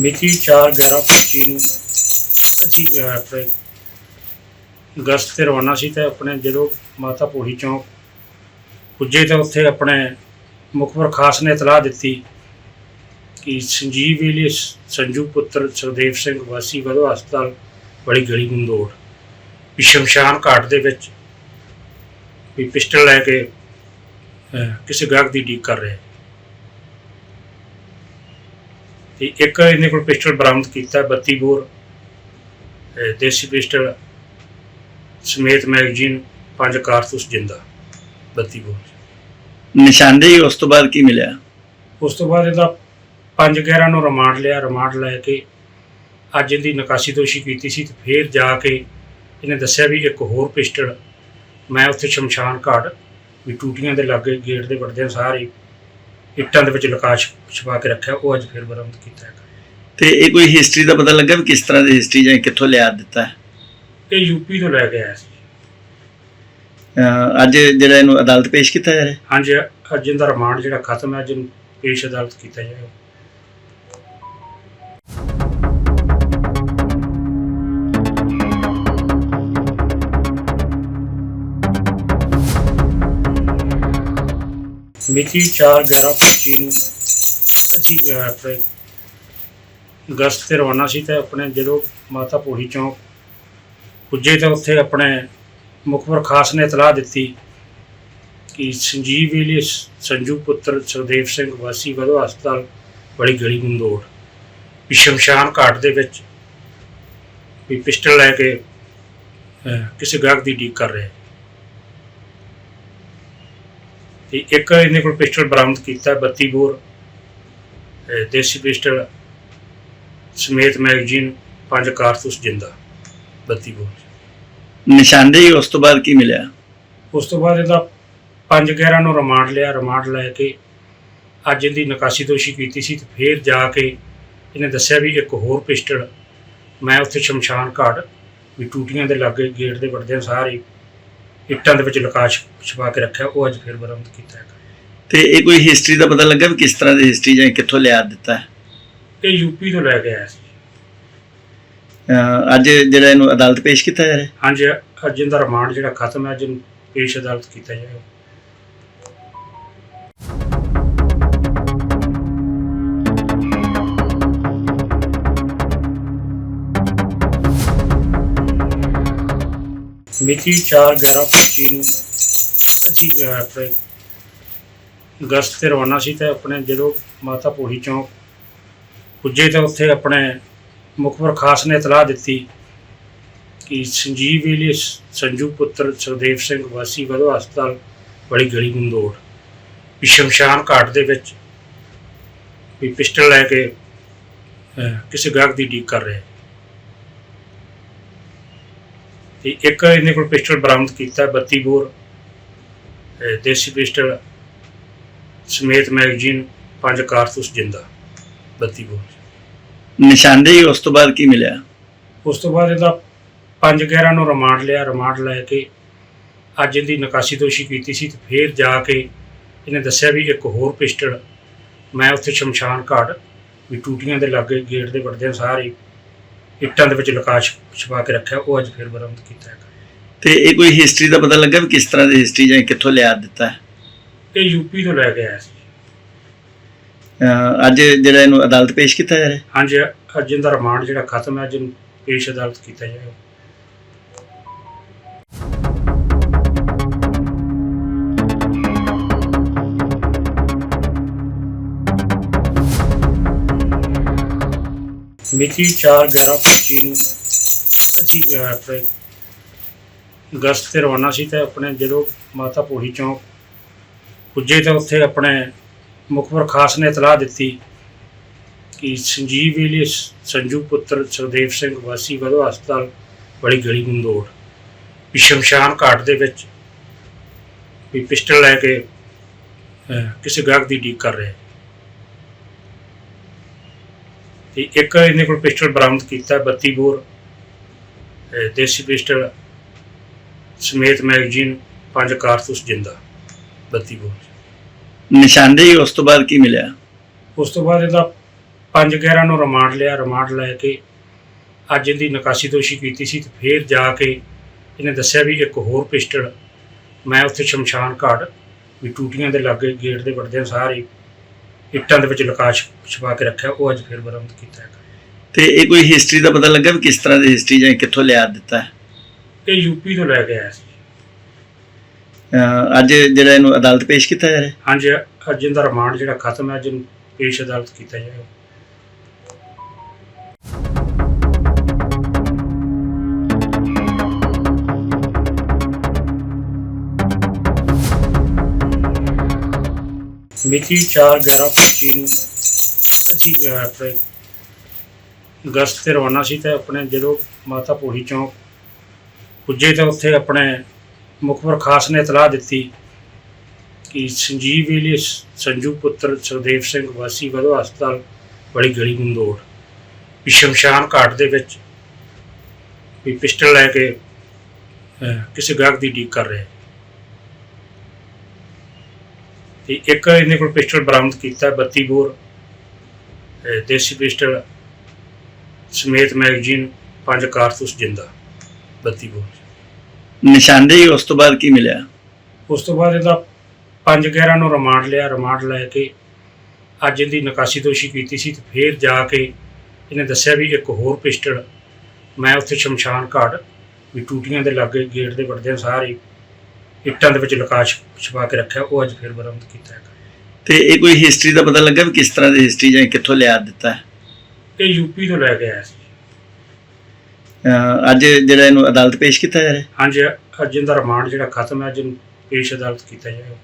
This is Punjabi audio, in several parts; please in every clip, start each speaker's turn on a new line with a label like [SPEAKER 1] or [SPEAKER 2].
[SPEAKER 1] ਮਿਤੀ 4/11/25 ਨੂੰ ਅਸੀਂ ਅਹ, ਆਪਣੇ ਗਸਤ ਤੇ ਰਵਾਨਾ ਸੀ ਤੇ ਆਪਣੇ ਜਦੋਂ ਮਾਤਾ ਪੋੜੀ ਚੌਂਕ ਪੁੱਜੇ ਤਾਂ ਉੱਥੇ ਆਪਣੇ ਮੁਖਬਰ ਖਾਸ ਨੇ ਇਤਲਾਹ ਦਿੱਤੀ ਕਿ ਸੰਜੀਵ ਵੇਲੇ ਸੰਜੂ ਪੁੱਤਰ ਸੁਖਦੇਵ ਸਿੰਘ ਵਾਸੀ ਵਧੋ ਹਸਪਤਾਲ ਬੜੀ ਗਲੀ ਗੁੰਦੋੜ ਵੀ ਸ਼ਮਸ਼ਾਨ ਘਾਟ ਦੇ ਵਿੱਚ ਵੀ ਪਿਸਟਲ ਲੈ ਕੇ ਕਿਸੇ ਗਾਹਕ ਦੀ ਡੀਕ ਕਰ ਰਿਹਾ। ਤੇ ਇੱਕ ਇਹਨੇ ਕੋਲ ਪਿਸਟਲ ਬਰਾਮਦ ਕੀਤਾ 32 ਬੋਰ ਦੇਸੀ ਪਿਸਟਲ ਸਮੇਤ ਮੈਗਜ਼ੀਨ ਪੰਜ ਕਾਰਤੂਸ ਜਿੰਦਾ 32 ਬੋਰ।
[SPEAKER 2] ਨਿਸ਼ਾਨਦੇਹੀ ਉਸ ਤੋਂ ਬਾਅਦ ਕੀ ਮਿਲਿਆ?
[SPEAKER 1] ਉਸ ਤੋਂ ਬਾਅਦ ਇਹਦਾ 5/11 ਨੂੰ ਰਿਮਾਂਡ ਲਿਆ ਰਿਮਾਂਡ ਲੈ ਕੇ ਅੱਜ ਇਹਦੀ ਨਿਕਾਸੀ ਦੋਸ਼ੀ ਕੀਤੀ ਸੀ ਤੇ ਫਿਰ ਜਾ ਕੇ ਇਹਨੇ ਦੱਸਿਆ ਵੀ ਇੱਕ ਹੋਰ ਪਿਸਟਲ ਮੈਂ ਉੱਥੇ ਸ਼ਮਸ਼ਾਨ ਘਾਟ ਵੀ ਟੂਟੀਆਂ ਦੇ ਲਾਗੇ ਗੇਟ ਦੇ ਵੜਦਿਆਂ ਸਾਰੇ ਇੱਟਾਂ ਦੇ ਵਿੱਚ ਲੁਕਾ ਛ- ਛੁਪਾ ਕੇ ਰੱਖਿਆ ਉਹ ਅੱਜ ਫਿਰ ਬਰਾਮਦ ਕੀਤਾ ਹੈ
[SPEAKER 2] ਤੇ ਇਹ ਕੋਈ ਹਿਸਟਰੀ ਦਾ ਪਤਾ ਲੱਗਾ ਵੀ ਕਿਸ ਤਰ੍ਹਾਂ ਦੀ ਹਿਸਟਰੀ ਜਾਂ ਕਿੱਥੋਂ ਲਿਆ ਦਿੱਤਾ? ਹੈ?
[SPEAKER 1] ਇਹ ਯੂਪੀ ਤੋਂ ਲੈ ਕੇ ਆਇਆ ਸੀ।
[SPEAKER 2] ਅਹ ਅੱਜ ਜਿਹੜਾ ਇਹਨੂੰ ਅਦਾਲਤ ਪੇਸ਼ ਕੀਤਾ ਜਾ ਰਿਹਾ?
[SPEAKER 1] ਹਾਂਜੀ ਅੱਜ ਇਹਦਾ ਰਿਮਾਂਡ ਜਿਹੜਾ ਖਤਮ ਹੈ ਅੱਜ ਇਹਨੂੰ ਪੇਸ਼ ਅਦਾਲਤ ਕੀਤਾ ਜਾਏਗਾ। ਮਿਤੀ 4/11/25 ਨੂੰ ਅਸੀਂ ਅਹ, ਆਪਣੇ ਗਸਤ ਤੇ ਰਵਾਨਾ ਸੀ ਤੇ ਆਪਣੇ ਜਦੋਂ ਮਾਤਾ ਪੋੜੀ ਚੌਂਕ ਪੁੱਜੇ ਤਾਂ ਉੱਥੇ ਆਪਣੇ ਮੁਖਬਰ ਖਾਸ ਨੇ ਇਤਲਾਹ ਦਿੱਤੀ ਕਿ ਸੰਜੀਵ ਵੇਲੇ ਸੰਜੂ ਪੁੱਤਰ ਸੁਖਦੇਵ ਸਿੰਘ ਵਾਸੀ ਵਧੋ ਹਸਪਤਾਲ ਬੜੀ ਗਲੀ ਗੁੰਦੋੜ ਵੀ ਸ਼ਮਸ਼ਾਨ ਘਾਟ ਦੇ ਵਿੱਚ ਵੀ ਪਿਸਟਲ ਲੈ ਕੇ ਅਹ, ਕਿਸੇ ਗਾਹਕ ਦੀ ਡੀਕ ਕਰ ਰਿਹਾ। ਤੇ ਇੱਕ ਇਹਨੇ ਕੋਲ ਪਿਸਟਲ ਬਰਾਮਦ ਕੀਤਾ 32 ਬੋਰ ਦੇਸੀ ਪਿਸਟਲ ਸਮੇਤ ਮੈਗਜ਼ੀਨ ਪੰਜ ਕਾਰਤੂਸ ਜਿੰਦਾ 32 ਬੋਰ।
[SPEAKER 2] ਨਿਸ਼ਾਨਦੇਹੀ ਉਸ ਤੋਂ ਬਾਅਦ ਕੀ ਮਿਲਿਆ?
[SPEAKER 1] ਉਸ ਤੋਂ ਬਾਅਦ ਇਹਦਾ 5/11 ਨੂੰ ਰਿਮਾਂਡ ਲਿਆ ਰਿਮਾਂਡ ਲੈ ਕੇ ਅੱਜ ਇਹਦੀ ਨਿਕਾਸੀ ਦੋਸ਼ੀ ਕੀਤੀ ਸੀ ਤੇ ਫਿਰ ਜਾ ਕੇ ਇਹਨੇ ਦੱਸਿਆ ਵੀ ਇੱਕ ਹੋਰ ਪਿਸਟਲ ਮੈਂ ਉੱਥੇ ਸ਼ਮਸ਼ਾਨ ਘਾਟ ਵੀ ਟੂਟੀਆਂ ਦੇ ਲਾਗੇ ਗੇਟ ਦੇ ਵੜਦਿਆਂ ਸਾਰੇ ਇੱਟਾਂ ਦੇ ਵਿੱਚ ਲੁਕਾ ਛ- ਛੁਪਾ ਕੇ ਰੱਖਿਆ ਉਹ ਅੱਜ ਫਿਰ ਬਰਾਮਦ ਕੀਤਾ ਹੈ
[SPEAKER 2] ਤੇ ਇਹ ਕੋਈ ਹਿਸਟਰੀ ਦਾ ਪਤਾ ਲੱਗਾ ਵੀ ਕਿਸ ਤਰ੍ਹਾਂ ਦੀ ਹਿਸਟਰੀ ਜਾਂ ਕਿੱਥੋਂ ਲਿਆ ਦਿੱਤਾ? ਹੈ?
[SPEAKER 1] ਇਹ ਯੂਪੀ ਤੋਂ ਲੈ ਕੇ ਆਇਆ ਸੀ।
[SPEAKER 2] ਅਹ ਅੱਜ ਜਿਹੜਾ ਇਹਨੂੰ ਅਦਾਲਤ ਪੇਸ਼ ਕੀਤਾ ਜਾ ਰਿਹਾ?
[SPEAKER 1] ਹਾਂਜੀ ਅੱਜ ਇਹਦਾ ਰਿਮਾਂਡ ਜਿਹੜਾ ਖਤਮ ਹੈ ਅੱਜ ਇਹਨੂੰ ਪੇਸ਼ ਅਦਾਲਤ ਕੀਤਾ ਜਾਏਗਾ। ਮਿਤੀ 4/11/25 ਨੂੰ ਅਸੀਂ ਅਹ, ਆਪਣੇ ਗਸਤ ਤੇ ਰਵਾਨਾ ਸੀ ਤੇ ਆਪਣੇ ਜਦੋਂ ਮਾਤਾ ਪੋੜੀ ਚੌਂਕ ਪੁੱਜੇ ਤਾਂ ਉੱਥੇ ਆਪਣੇ ਮੁਖਬਰ ਖਾਸ ਨੇ ਇਤਲਾਹ ਦਿੱਤੀ ਕਿ ਸੰਜੀਵ ਵੇਲੇ ਸੰਜੂ ਪੁੱਤਰ ਸੁਖਦੇਵ ਸਿੰਘ ਵਾਸੀ ਵਧੋ ਹਸਪਤਾਲ ਬੜੀ ਗਲੀ ਗੁੰਦੋੜ ਵੀ ਸ਼ਮਸ਼ਾਨ ਘਾਟ ਦੇ ਵਿੱਚ ਵੀ ਪਿਸਟਲ ਲੈ ਕੇ ਅਹ, ਕਿਸੇ ਗਾਹਕ ਦੀ ਡੀਕ ਕਰ ਰਿਹਾ। ਤੇ ਇੱਕ ਇਹਨੇ ਕੋਲ ਪਿਸਟਲ ਬਰਾਮਦ ਕੀਤਾ 32 ਬੋਰ ਦੇਸੀ ਪਿਸਟਲ ਸਮੇਤ ਮੈਗਜ਼ੀਨ ਪੰਜ ਕਾਰਤੂਸ ਜਿੰਦਾ 32 ਬੋਰ।
[SPEAKER 2] ਨਿਸ਼ਾਨਦੇਹੀ ਉਸ ਤੋਂ ਬਾਅਦ ਕੀ ਮਿਲਿਆ?
[SPEAKER 1] ਉਸ ਤੋਂ ਬਾਅਦ ਇਹਦਾ 5/11 ਨੂੰ ਰਿਮਾਂਡ ਲਿਆ ਰਿਮਾਂਡ ਲੈ ਕੇ ਅੱਜ ਇਹਦੀ ਨਿਕਾਸੀ ਦੋਸ਼ੀ ਕੀਤੀ ਸੀ ਤੇ ਫਿਰ ਜਾ ਕੇ ਇਹਨੇ ਦੱਸਿਆ ਵੀ ਇੱਕ ਹੋਰ ਪਿਸਟਲ ਮੈਂ ਉੱਥੇ ਸ਼ਮਸ਼ਾਨ ਘਾਟ ਵੀ ਟੂਟੀਆਂ ਦੇ ਲਾਗੇ ਗੇਟ ਦੇ ਵੜਦਿਆਂ ਸਾਰੇ ਇੱਟਾਂ ਦੇ ਵਿੱਚ ਲੁਕਾ ਛ- ਛੁਪਾ ਕੇ ਰੱਖਿਆ ਉਹ ਅੱਜ ਫਿਰ ਬਰਾਮਦ ਕੀਤਾ ਹੈ ਪੰਜ 11 ਨੂੰ ਰਿਮਾਂਡ ਲਿਆ ਰਿਮਾਂਡ ਲੈ ਕੇ ਅੱਜ ਇਹਦੀ ਨਿਕਾਸੀ ਦੋਸ਼ੀ ਕੀਤੀ ਸੀ ਤੇ ਫਿਰ ਜਾ ਕੇ ਇਹਨੇ ਦੱਸਿਆ ਵੀ ਇੱਕ ਹੋਰ ਪਿਸਟਲ ਮੈਂ ਉੱਥੇ ਸ਼ਮਸ਼ਾਨ ਘਾਟ ਵੀ ਟੂਟੀਆਂ ਦੇ ਲਾਗੇ ਗੇਟ ਦੇ ਵੜਦਿਆਂ ਸਾਰੇ ਇੱਟਾਂ ਦੇ ਵਿੱਚ ਲੁਕਾ ਛੁਪਾ ਕੇ ਰੱਖਿਆ ਉਹ ਅੱਜ ਫਿਰ ਬਰਾਮਦ ਕੀਤਾ ਹੈ
[SPEAKER 2] ਤੇ ਇਹ ਕੋਈ ਹਿਸਟਰੀ ਦਾ ਪਤਾ ਲੱਗਾ ਵੀ ਕਿਸ ਤਰ੍ਹਾਂ ਦੀ ਹਿਸਟਰੀ ਜਾਂ ਕਿੱਥੋਂ ਲਿਆ ਦਿੱਤਾ? ਹੈ?
[SPEAKER 1] ਇਹ ਯੂਪੀ ਤੋਂ ਲੈ ਕੇ ਆਇਆ ਸੀ।
[SPEAKER 2] ਅਹ ਅੱਜ ਜਿਹੜਾ ਇਹਨੂੰ ਅਦਾਲਤ ਪੇਸ਼ ਕੀਤਾ ਜਾ ਰਿਹਾ
[SPEAKER 1] ਹਾਂਜੀ ਅੱਜ ਇਹਦਾ ਰਿਮਾਂਡ ਜਿਹੜਾ ਖਤਮ ਹੈ ਅੱਜ ਇਹਨੂੰ ਪੇਸ਼ ਅਦਾਲਤ ਕੀਤਾ ਜਾਏਗਾ। ਮਿਤੀ 4/11/25 ਨੂੰ ਅਸੀਂ ਆਪਣੇ ਗਸਤ ਤੇ ਰਵਾਨਾ ਸੀ ਤੇ ਆਪਣੇ ਜਦੋਂ ਮਾਤਾ ਪੋੜੀ ਚੌਂਕ ਪੁੱਜੇ ਤਾਂ ਉੱਥੇ ਆਪਣੇ ਮੁਖਬਰ ਖਾਸ ਨੇ ਇਤਲਾਹ ਦਿੱਤੀ ਕਿ ਸੰਜੀਵ ਵੇਲੇ ਸੰਜੂ ਪੁੱਤਰ ਸੁਖਦੇਵ ਸਿੰਘ ਵਾਸੀ ਵਧੋ ਹਸਪਤਾਲ ਬੜੀ ਗਲੀ ਗੁੰਦੋੜ ਵੀ ਸ਼ਮਸ਼ਾਨ ਘਾਟ ਦੇ ਵਿੱਚ ਵੀ ਪਿਸਟਲ ਲੈ ਕੇ ਕਿਸੇ ਗਾਹਕ ਦੀ ਡੀਕ ਕਰ ਰਿਹਾ। ਤੇ ਇੱਕ ਇਹਨੇ ਕੋਲ ਪਿਸਟਲ ਬਰਾਮਦ ਕੀਤਾ 32 ਬੋਰ ਦੇਸੀ ਪਿਸਟਲ ਸਮੇਤ ਮੈਗਜ਼ੀਨ ਪੰਜ ਕਾਰਤੂਸ ਜਿੰਦਾ 32 ਬੋਰ।
[SPEAKER 2] ਨਿਸ਼ਾਨਦੇਹੀ ਉਸ ਤੋਂ ਬਾਅਦ ਕੀ ਮਿਲਿਆ?
[SPEAKER 1] ਉਸ ਤੋਂ ਬਾਅਦ ਇਹਦਾ 5 11 ਨੂੰ ਰਿਮਾਂਡ ਲਿਆ ਰਿਮਾਂਡ ਲੈ ਕੇ ਅੱਜ ਇਹਦੀ ਨਿਕਾਸੀ ਦੋਸ਼ੀ ਕੀਤੀ ਸੀ ਤੇ ਫਿਰ ਜਾ ਕੇ ਇਹਨੇ ਦੱਸਿਆ ਵੀ ਇੱਕ ਹੋਰ ਪਿਸਟਲ ਮੈਂ ਉੱਥੇ ਸ਼ਮਸ਼ਾਨ ਘਾਟ ਵੀ ਟੂਟੀਆਂ ਦੇ ਲਾਗੇ ਗੇਟ ਦੇ ਵੜਦਿਆਂ ਸਾਰੇ ਇੱਟਾਂ ਦੇ ਵਿੱਚ ਲੁਕਾ ਛੁਪਾ ਕੇ ਰੱਖਿਆ ਉਹ ਅੱਜ ਫਿਰ ਬਰਾਮਦ ਕੀਤਾ ਹੈ
[SPEAKER 2] ਤੇ ਇਹ ਕੋਈ ਹਿਸਟਰੀ ਦਾ ਪਤਾ ਲੱਗਾ ਵੀ ਕਿਸ ਤਰ੍ਹਾਂ ਦੀ ਹਿਸਟਰੀ ਜਾਂ ਕਿੱਥੋਂ ਲਿਆ ਦਿੱਤਾ? ਹੈ?
[SPEAKER 1] ਇਹ ਯੂਪੀ ਤੋਂ ਲੈ ਕੇ ਆਇਆ ਸੀ।
[SPEAKER 2] ਅਹ ਅੱਜ ਜਿਹੜਾ ਇਹਨੂੰ ਅਦਾਲਤ ਪੇਸ਼ ਕੀਤਾ ਜਾ ਰਿਹਾ
[SPEAKER 1] ਹਾਂਜੀ ਅੱਜ ਇਹਦਾ ਰਿਮਾਂਡ ਜਿਹੜਾ ਖਤਮ ਹੈ ਅੱਜ ਇਹਨੂੰ ਪੇਸ਼ ਅਦਾਲਤ ਕੀਤਾ ਜਾਏਗਾ। ਮਿਤੀ 4/11/25 ਨੂੰ ਅਸੀਂ ਆਪਣੇ ਗਸਤ ਤੇ ਰਵਾਨਾ ਸੀ ਤੇ ਆਪਣੇ ਜਦੋਂ ਮਾਤਾ ਪੋੜੀ ਚੌਂਕ ਪੁੱਜੇ ਤਾਂ ਉੱਥੇ ਆਪਣੇ ਮੁਖਬਰ ਖਾਸ ਨੇ ਇਤਲਾਹ ਦਿੱਤੀ ਕਿ ਸੰਜੀਵ ਵੇਲੇ ਸੰਜੂ ਪੁੱਤਰ ਸੁਖਦੇਵ ਸਿੰਘ ਵਾਸੀ ਵਧੋ ਹਸਪਤਾਲ ਬੜੀ ਗਲੀ ਗੁੰਦੋੜ ਵੀ ਸ਼ਮਸ਼ਾਨ ਘਾਟ ਦੇ ਵਿੱਚ ਵੀ ਪਿਸਟਲ ਲੈ ਕੇ ਕਿਸੇ ਗਾਹਕ ਦੀ ਡੀਕ ਕਰ ਰਿਹਾ। ਤੇ ਇੱਕ ਇਹਨੇ ਕੋਲ ਪਿਸਟਲ ਬਰਾਮਦ ਕੀਤਾ 32 ਬੋਰ ਦੇਸੀ ਪਿਸਟਲ ਸਮੇਤ ਮੈਗਜ਼ੀਨ ਪੰਜ ਕਾਰਤੂਸ ਜਿੰਦਾ 32 ਬੋਰ।
[SPEAKER 2] ਨਿਸ਼ਾਨਦੇਹੀ ਉਸ ਤੋਂ ਬਾਅਦ ਕੀ ਮਿਲਿਆ?
[SPEAKER 1] ਉਸ ਤੋਂ ਬਾਅਦ ਇਹਦਾ 5 11 ਨੂੰ ਰਿਮਾਂਡ ਲਿਆ ਰਿਮਾਂਡ ਲੈ ਕੇ ਅੱਜ ਇਹਦੀ ਨਿਕਾਸੀ ਦੋਸ਼ੀ ਕੀਤੀ ਸੀ ਤੇ ਫਿਰ ਜਾ ਕੇ ਇਹਨੇ ਦੱਸਿਆ ਵੀ ਇੱਕ ਹੋਰ ਪਿਸਟਲ ਮੈਂ ਉੱਥੇ ਸ਼ਮਸ਼ਾਨ ਘਾਟ ਵੀ ਟੂਟੀਆਂ ਦੇ ਲਾਗੇ ਗੇਟ ਦੇ ਵੜਦਿਆਂ ਸਾਰੇ ਇੱਟਾਂ ਦੇ ਵਿੱਚ ਲੁਕਾ ਛੁਪਾ ਕੇ ਰੱਖਿਆ ਉਹ ਅੱਜ ਫਿਰ ਬਰਾਮਦ ਕੀਤਾ ਹੈ
[SPEAKER 2] ਤੇ ਇਹ ਕੋਈ ਹਿਸਟਰੀ ਦਾ ਪਤਾ ਲੱਗਾ ਵੀ ਕਿਸ ਤਰ੍ਹਾਂ ਦੀ ਹਿਸਟਰੀ ਜਾਂ ਕਿੱਥੋਂ ਲਿਆ ਦਿੱਤਾ?
[SPEAKER 1] ਇਹ ਯੂਪੀ ਤੋਂ ਲੈ ਕੇ ਆਇਆ ਸੀ।
[SPEAKER 2] ਅਹ ਅੱਜ ਜਿਹੜਾ ਇਹਨੂੰ ਅਦਾਲਤ ਪੇਸ਼ ਕੀਤਾ ਜਾ ਰਿਹਾ
[SPEAKER 1] ਹਾਂਜੀ ਅੱਜ ਇਹਦਾ ਰਿਮਾਂਡ ਜਿਹੜਾ ਖਤਮ ਹੈ ਅੱਜ ਇਹਨੂੰ ਪੇਸ਼ ਅਦਾਲਤ ਕੀਤਾ ਜਾਏਗਾ।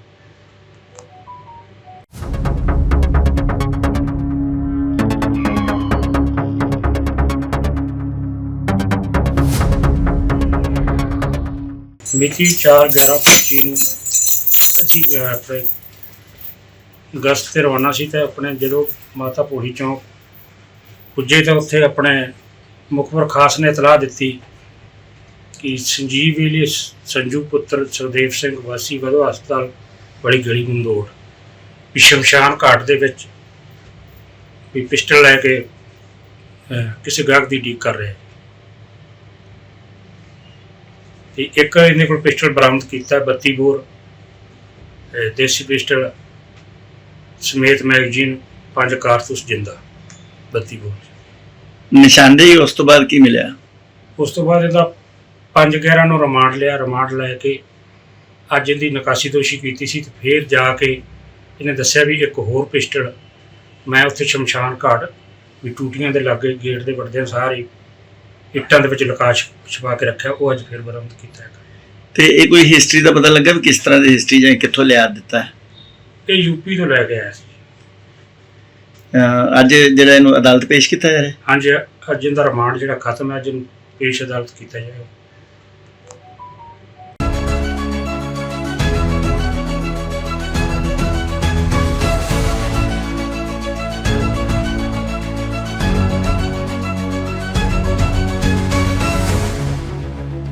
[SPEAKER 1] ਮਿਤੀ 4/11/25 ਨੂੰ ਅਸੀਂ ਅਹ, ਆਪਣੇ ਗਸਤ ਤੇ ਰਵਾਨਾ ਸੀ ਤੇ ਆਪਣੇ ਜਦੋਂ ਮਾਤਾ ਪੋੜੀ ਚੌਂਕ ਪੁੱਜੇ ਤਾਂ ਉੱਥੇ ਆਪਣੇ ਮੁਖਬਰ ਖਾਸ ਨੇ ਇਤਲਾਹ ਦਿੱਤੀ ਕਿ ਸੰਜੀਵ ਵੇਲੇ ਸੰਜੂ ਪੁੱਤਰ ਸੁਖਦੇਵ ਸਿੰਘ ਵਾਸੀ ਵਧੋ ਹਸਪਤਾਲ ਬੜੀ ਗਲੀ ਗੁੰਦੋੜ ਵੀ ਸ਼ਮਸ਼ਾਨ ਘਾਟ ਦੇ ਵਿੱਚ ਵੀ ਪਿਸਟਲ ਲੈ ਕੇ ਕਿਸੇ ਗਾਹਕ ਦੀ ਡੀਕ ਕਰ ਰਿਹਾ। ਤੇ ਇੱਕ ਇਹਨੇ ਕੋਲ ਪਿਸਟਲ ਬਰਾਮਦ ਕੀਤਾ 32 ਬੋਰ ਦੇਸੀ ਪਿਸਟਲ ਸਮੇਤ ਮੈਗਜ਼ੀਨ ਪੰਜ ਕਾਰਤੂਸ ਜਿੰਦਾ 32 ਬੋਰ।
[SPEAKER 2] ਨਿਸ਼ਾਨਦੇਹੀ ਉਸ ਤੋਂ ਬਾਅਦ ਕੀ ਮਿਲਿਆ?
[SPEAKER 1] ਉਸ ਤੋਂ ਬਾਅਦ ਇਹਦਾ 5 11 ਨੂੰ ਰਿਮਾਂਡ ਲਿਆ ਰਿਮਾਂਡ ਲੈ ਕੇ ਅੱਜ ਇਹਦੀ ਨਿਕਾਸੀ ਦੋਸ਼ੀ ਕੀਤੀ ਸੀ ਤੇ ਫਿਰ ਜਾ ਕੇ ਇਹਨੇ ਦੱਸਿਆ ਵੀ ਇੱਕ ਹੋਰ ਪਿਸਟਲ ਮੈਂ ਉੱਥੇ ਸ਼ਮਸ਼ਾਨ ਘਾਟ ਵੀ ਟੂਟੀਆਂ ਦੇ ਲਾਗੇ ਗੇਟ ਦੇ ਵੜਦਿਆਂ ਸਾਰੇ ਇੱਟਾਂ ਦੇ ਵਿੱਚ ਲੁਕਾ ਛ- ਛੁਪਾ ਕੇ ਰੱਖਿਆ ਉਹ ਅੱਜ ਫਿਰ ਬਰਾਮਦ ਕੀਤਾ ਹੈ
[SPEAKER 2] ਤੇ ਇਹ ਕੋਈ ਹਿਸਟਰੀ ਦਾ ਪਤਾ ਲੱਗਾ ਵੀ ਕਿਸ ਤਰ੍ਹਾਂ ਦੀ ਹਿਸਟਰੀ ਜਾਂ ਕਿੱਥੋਂ ਲਿਆ ਦਿੱਤਾ? ਹੈ?
[SPEAKER 1] ਇਹ ਯੂਪੀ ਤੋਂ ਲੈ ਕੇ ਆਇਆ ਸੀ।
[SPEAKER 2] ਅਹ ਅੱਜ ਜਿਹੜਾ ਇਹਨੂੰ ਅਦਾਲਤ ਪੇਸ਼ ਕੀਤਾ ਜਾ ਰਿਹਾ?
[SPEAKER 1] ਹਾਂਜੀ ਅੱਜ ਇਹਦਾ ਰਿਮਾਂਡ ਜਿਹੜਾ ਖਤਮ ਹੈ ਅੱਜ ਇਹਨੂੰ ਪੇਸ਼ ਅਦਾਲਤ ਕੀਤਾ ਜਾਏਗਾ।